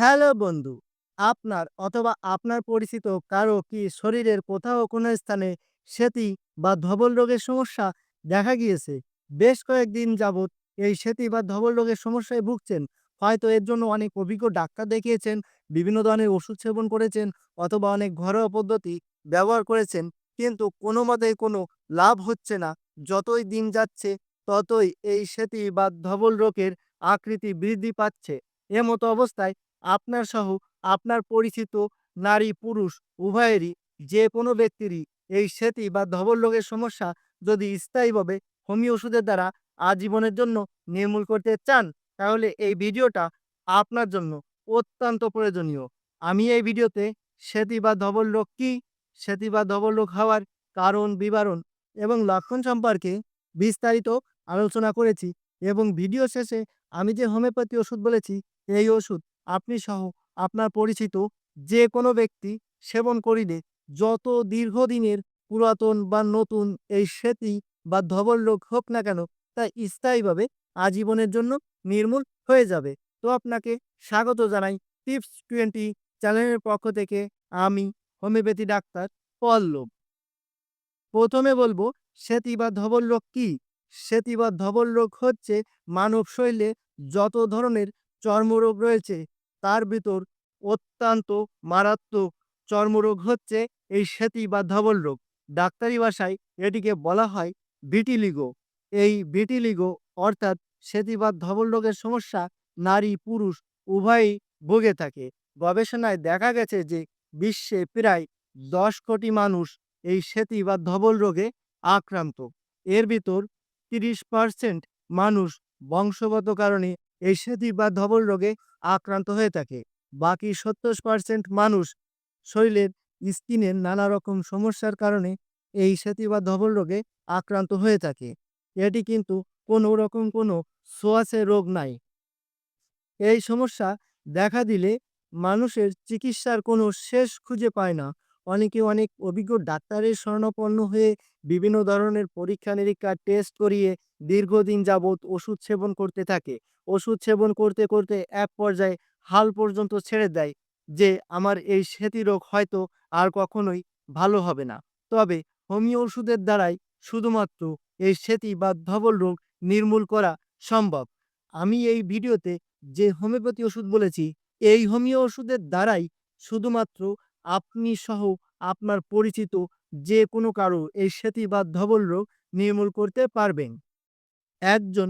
Hello বন্ধু, আপনার অথবা আপনার পরিচিত কারও কি শরীরের কোথাও কোনো স্থানে সেতি বা ধবল রোগের সমস্যা দেখা গিয়েছে? বেশ কয়েকদিন যাবৎ এই সেতি বা ধবল রোগের সমস্যায় ভুগছেন। হয়তো এর জন্য অনেক অভিজ্ঞ ডাক্তার দেখিয়েছেন, বিভিন্ন ধরনের ওষুধ সেবন করেছেন অথবা অনেক ঘরোয়া পদ্ধতি ব্যবহার করেছেন। কিন্তু কোনোমতেই কোনো লাভ হচ্ছে না। যতই দিন যাচ্ছে ততই এই সেতি বা ধবল রোগের আকৃতি বৃদ্ধি পাচ্ছে। এমতো অবস্থায় আপনার সহ আপনার পরিচিত নারী, পুরুষ, উভয়েরই যে কোনো ব্যক্তিরই এই সেতি বা ধবল রোগের সমস্যা যদি স্থায়ীভাবে হোমিও ওষুধের দ্বারা আজীবনের জন্য নির্মূল করতে চান, তাহলে এই ভিডিওটা আপনার জন্য অত্যন্ত প্রয়োজনীয়। আমি এই ভিডিওতে সেতি বা ধবল রোগ কী, সেতি বা ধবল রোগ হওয়ার কারণ, বিবরণ এবং লক্ষণ সম্পর্কে বিস্তারিত আলোচনা করেছি এবং ভিডিও শেষে আমি যে হোমিওপ্যাথি ওষুধ বলেছি, এই ওষুধ আপনি সহ আপনার পরিচিত যে কোনো ব্যক্তি সেবন করিলে যত দীর্ঘদিনের পুরাতন বা নতুন এই সেতি বা ধবল রোগ হোক না কেন, তা স্থায়ীভাবে আজীবনের জন্য নির্মূল হয়ে যাবে। তো আপনাকে স্বাগত জানাই টিপস টোয়েন্টি চ্যানেলের পক্ষ থেকে আমি হোমিওপ্যাথি ডাক্তার পল্লব। প্রথমে বলব, সেতি বা ধবল রোগ কি? সেতি বা ধবল রোগ হচ্ছে মানব শরীরে যত ধরনের চর্মরোগ রয়েছে তার ভিতর অত্যন্ত মারাত্মক চর্মরোগ হচ্ছে এই সেতি বা ধবল রোগ। ডাক্তারি ভাষায় এটিকে বলা হয় ভিটিলিগো এই ভিটিলিগো অর্থাৎ সেতি বা ধবল রোগের সমস্যা নারী, পুরুষ উভয়ই ভুগে থাকে। গবেষণায় দেখা গেছে যে বিশ্বে প্রায় দশ কোটি মানুষ এই সেতি বা ধবল রোগে আক্রান্ত। এর ভিতর তিরিশ পার্সেন্ট মানুষ বংশগত কারণে এই সেতি বা ধবল রোগে আক্রান্ত হয়ে থাকে। বাকি সত্তর পার্সেন্ট মানুষ শরীরের স্কিনের নানা রকম সমস্যার কারণে এই সেতি বা ধবল রোগে আক্রান্ত হয়ে থাকে। এটি কিন্তু কোনো রকম কোনো সোয়াসের রোগ নাই। এই সমস্যা দেখা দিলে মানুষের চিকিৎসার কোনো শেষ খুঁজে পায় না। অনেকে অনেক অভিজ্ঞ ডাক্তারের স্বর্ণপন্ন হয়ে বিভিন্ন ধরনের পরীক্ষা নিরীক্ষা টেস্ট করিয়ে দীর্ঘদিন যাবৎ ওষুধ সেবন করতে থাকে। ওষুধ সেবন করতে করতে এক পর্যায়ে হাল পর্যন্ত ছেড়ে দেয় যে, আমার এই সেতি রোগ হয়তো আর কখনোই ভালো হবে না। তবে হোমিও ওষুধের দ্বারাই শুধুমাত্র এই সেতি বা ধবল রোগ নির্মূল করা সম্ভব। আমি এই ভিডিওতে যে হোমিওপ্যাথি ওষুধ বলেছি, এই হোমিও ওষুধের দ্বারাই শুধুমাত্র আপনি সহ আপনার পরিচিত যে কোনো কারও এই সেতি বা ধবল রোগ নির্মূল করতে পারবেন। একজন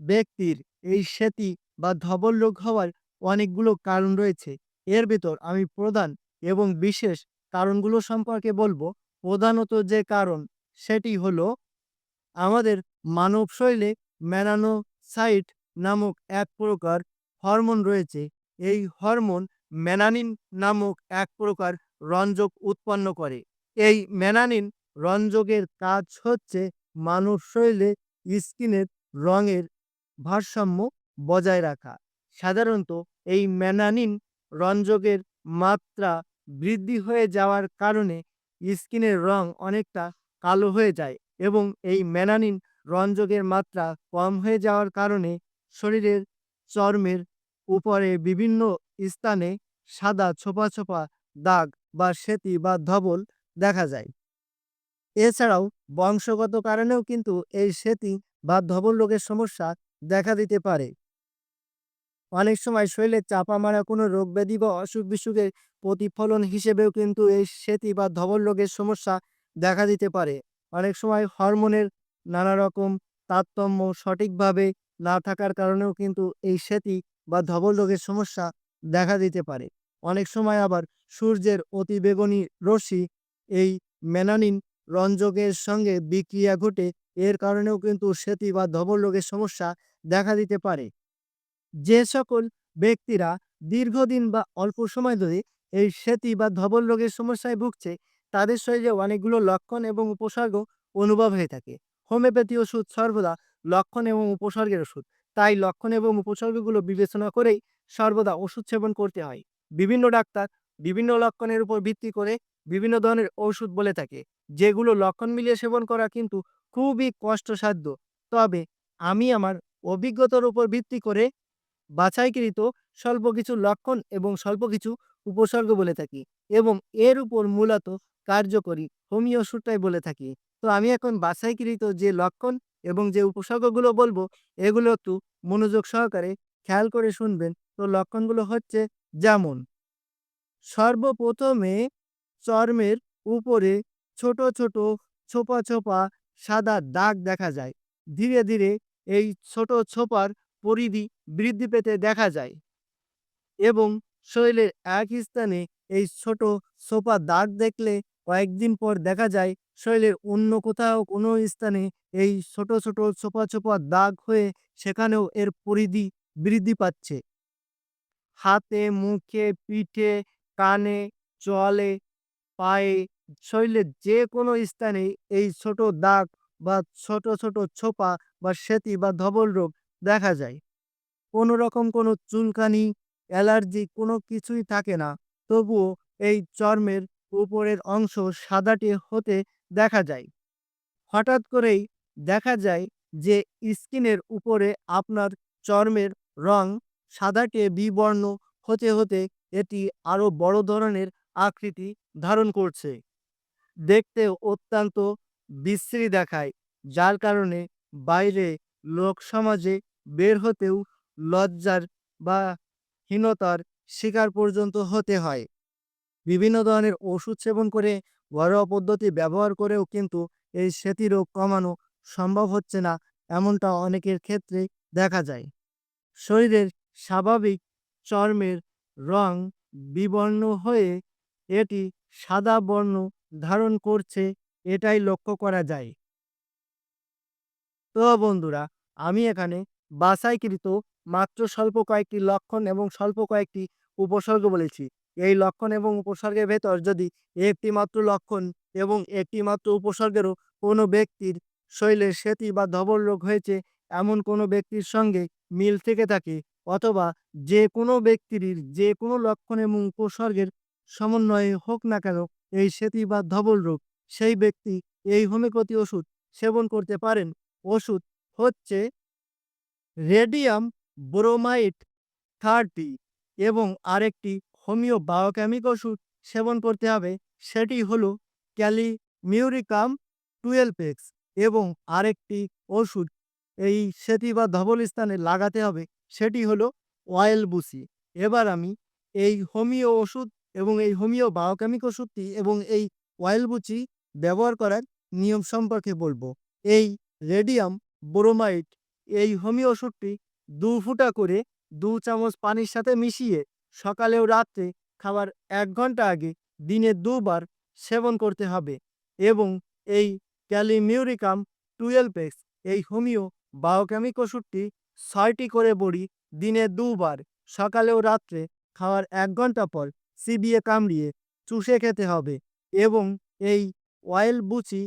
ব্যক্তির এই সেতি বা ধবল রোগ হওয়ার অনেকগুলো কারণ রয়েছে। এর ভেতর আমি প্রধান এবং বিশেষ কারণগুলো সম্পর্কে বলব। প্রধানত যে কারণ, সেটি হলো আমাদের মানব শরীরে ম্যানানোসাইট নামক এক প্রকার হরমোন রয়েছে। এই হরমোন ম্যানানিন নামক এক প্রকার রঞ্জক উৎপন্ন করে। এই ম্যানানিন রঞ্জকের কাজ হচ্ছে মানব শরীরে স্কিনের রঙের ভারসাম্য বজায় রাখা। সাধারণত এই ম্যানানিন রঞ্জকের মাত্রা বৃদ্ধি হয়ে যাওয়ার কারণে স্কিনের রং অনেকটা কালো হয়ে যায় এবং এই ম্যানানিন রঞ্জকের মাত্রা কম হয়ে যাওয়ার কারণে শরীরের চর্মের উপরে বিভিন্ন স্থানে সাদা ছোপা ছোপা দাগ বা সেতি বা ধবল দেখা যায়। এছাড়াও বংশগত কারণেও কিন্তু এই সেতি বা ধবল রোগের সমস্যা দেখা দিতে পারে। অনেক সময় শরীরে চাপা মারা কোনো রোগ ব্যাধি বা অসুখ বিসুখের প্রতিফলন হিসেবেও কিন্তু এই সেতি বা ধবল রোগের সমস্যা দেখা দিতে পারে। অনেক সময় হরমোনের নানা রকম তারতম্য সঠিকভাবে না থাকার কারণেও কিন্তু এই সেতি বা ধবল রোগের সমস্যা দেখা দিতে পারে। অনেক সময় আবার সূর্যের অতিবেগুনি রশ্মি এই মেনানিন রঞ্জকের সঙ্গে বিক্রিয়া ঘটে, এর কারণেও কিন্তু সেতি বা ধবল রোগের সমস্যা দেখা দিতে পারে। যে সকল ব্যক্তিরা দীর্ঘদিন বা অল্প সময় ধরে এই সেতি বা ধবল রোগের সমস্যায় ভুগছে, তাদের শরীরে অনেকগুলো লক্ষণ এবং উপসর্গ অনুভব হয়ে থাকে। হোমিওপ্যাথি ওষুধ সর্বদা লক্ষণ এবং উপসর্গের ওষুধ। তাই লক্ষণ এবং উপসর্গগুলো বিবেচনা করেই সর্বদা ওষুধ সেবন করতে হয়। বিভিন্ন ডাক্তার বিভিন্ন লক্ষণের উপর ভিত্তি করে বিভিন্ন ধরনের ওষুধ বলে থাকে। যেগুলো লক্ষণ মিলিয়ে সেবন করা কিন্তু খুবই কষ্টসাধ্য। তবে আমি আমার অভিজ্ঞতার উপর ভিত্তি করে বাছাইকৃত স্বল্প কিছু লক্ষণ এবং স্বল্প কিছু উপসর্গ বলে থাকি এবং এর উপর মূলত কার্যকরী হোমিও ওষুধটাই বলে থাকি। তো আমি এখন বাছাইকৃত যে লক্ষণ এবং যে উপসর্গগুলো বলব, এগুলো একটু মনোযোগ সহকারে খেয়াল করে শুনবেন। তো লক্ষণগুলো হচ্ছে যেমন, সর্বপ্রথমে চর্মের উপরে ছোট ছোট ছোপা ছোপা সাদা দাগ দেখা যায়। ধীরে ধীরে এই ছোট ছোপার পরিধি বৃদ্ধি পেতে দেখা যায় এবং শরীরের এক স্থানে এই ছোট ছোপা দাগ দেখলে কয়েকদিন পর দেখা যায় শরীরের অন্য কোথাও কোনো স্থানে এই ছোট ছোট ছোপা ছোপা দাগ হয়ে সেখানেও এর পরিধি বৃদ্ধি পাচ্ছে। হাতে, মুখে, পিঠে, কানে, চলে, পায়ে, শরীরের যে কোনো স্থানে এই ছোট দাগ বা ছোট ছোট ছোপা বা সেতি বা ধবল রোগ দেখা যায়। কোনো রকম কোনো চুলকানি, অ্যালার্জি কোনো কিছুই থাকে না। তবুও এই চর্মের উপরের অংশ সাদাটে হতে দেখা যায়। হঠাৎ করেই দেখা যায় যে স্কিনের উপরে আপনার চর্মের রং সাদাটে বিবর্ণ হতে হতে এটি আরও বড় ধরনের আকৃতি ধারণ করছে। দেখতে অত্যন্ত বিশ্রী দেখায়, যার কারণে বাইরে লোক সমাজে বের হতেও লজ্জার বা হীনতার শিকার পর্যন্ত হতে হয়। বিভিন্ন ধরনের ওষুধ সেবন করে ঘরোয়া পদ্ধতি ব্যবহার করেও কিন্তু এই স্মৃতি রোগ কমানো সম্ভব হচ্ছে না, এমনটা অনেকের ক্ষেত্রে দেখা যায়। শরীরের স্বাভাবিক চর্মের রং বিবর্ণ হয়ে এটি সাদা বর্ণ ধারণ করছে, এটাই লক্ষ্য করা যায়। তো বন্ধুরা, আমি এখানে বাছাইকৃত মাত্র স্বল্প কয়েকটি লক্ষণ এবং স্বল্প কয়েকটি উপসর্গ বলেছি। এই লক্ষণ এবং উপসর্গের ভেতর যদি একটি মাত্র লক্ষণ এবং একটি মাত্র উপসর্গেরও কোনো ব্যক্তির শরীরে সেতি বা ধবল রোগ হয়েছে, এমন কোনো ব্যক্তির সঙ্গে মিল থেকে থাকে অথবা যে কোনো ব্যক্তির যে কোনো লক্ষণ এবং উপসর্গের সমন্বয়ে হোক না কেন এই সেতি বা ধবল রোগ, সেই ব্যক্তি এই হোমিওপ্যাথি ওষুধ সেবন করতে পারেন। ওষুধ হচ্ছে রেডিয়াম ব্রোমাইড থার্টি এবং আরেকটি হোমিও বায়োকেমিক ওষুধ সেবন করতে হবে। সেটি হলো ক্যালিমিউরিকাম টুয়েলভ এক্স এবং আরেকটি ওষুধ এই সেতি বা ধবল স্থানে লাগাতে হবে। সেটি হলো অয়েল বুসি। এবার আমি এই হোমিও ওষুধ এবং এই হোমিও বায়োকেমিক ওষুধটি এবং এই অয়েল বুচি ব্যবহার করার নিয়ম সম্পর্কে বলব। এই রেডিয়াম ব্রোমাইড এই হোমিও ওষুধটি দু ফুটা করে দু চামচ পানির সাথে মিশিয়ে সকালে ও রাত্রে খাবার এক ঘণ্টা আগে দিনে দুবার সেবন করতে হবে এবং এই ক্যালিমিউরিকাম টুয়েলভ এক্স এই হোমিও বায়োকেমিক ওষুধটি ছয়টি করে বড়ি দিনে দুবার সকালে ও রাত্রে খাওয়ার এক ঘণ্টা পর চিবিয়ে কামড়িয়ে চুষে খেতে হবে এবং এই অয়েল বুচি,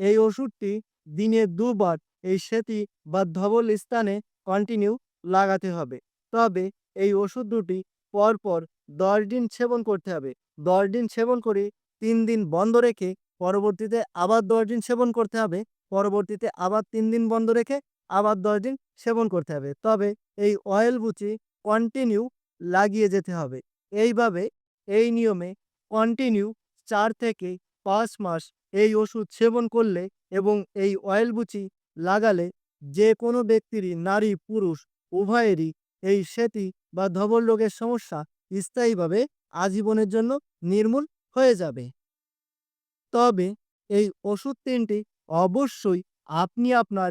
এই ওষুধটি দিনে দুবার এই সেতি বা ধবল স্থানে কন্টিনিউ লাগাতে হবে। তবে এই ওষুধ দুটি পরপর দশ দিন সেবন করতে হবে। দশ দিন সেবন করে তিন দিন বন্ধ রেখে পরবর্তীতে আবার দশ দিন সেবন করতে হবে। পরবর্তীতে আবার তিন দিন বন্ধ রেখে আবার দশ দিন সেবন করতে হবে। তবে এই অয়েল বুচি কন্টিনিউ লাগিয়ে যেতে হবে। এইভাবে এই নিয়মে কন্টিনিউ চার থেকে পাঁচ মাস এই ওষুধ সেবন করলে এবং এই অয়েল বুচি লাগালে যে কোনো ব্যক্তিরই, নারী, পুরুষ, উভয়েরই এই সেতি বা ধবল রোগের সমস্যা স্থায়ীভাবে আজীবনের জন্য নির্মূল হয়ে যাবে। তবে এই ওষুধ তিনটি অবশ্যই আপনি আপনার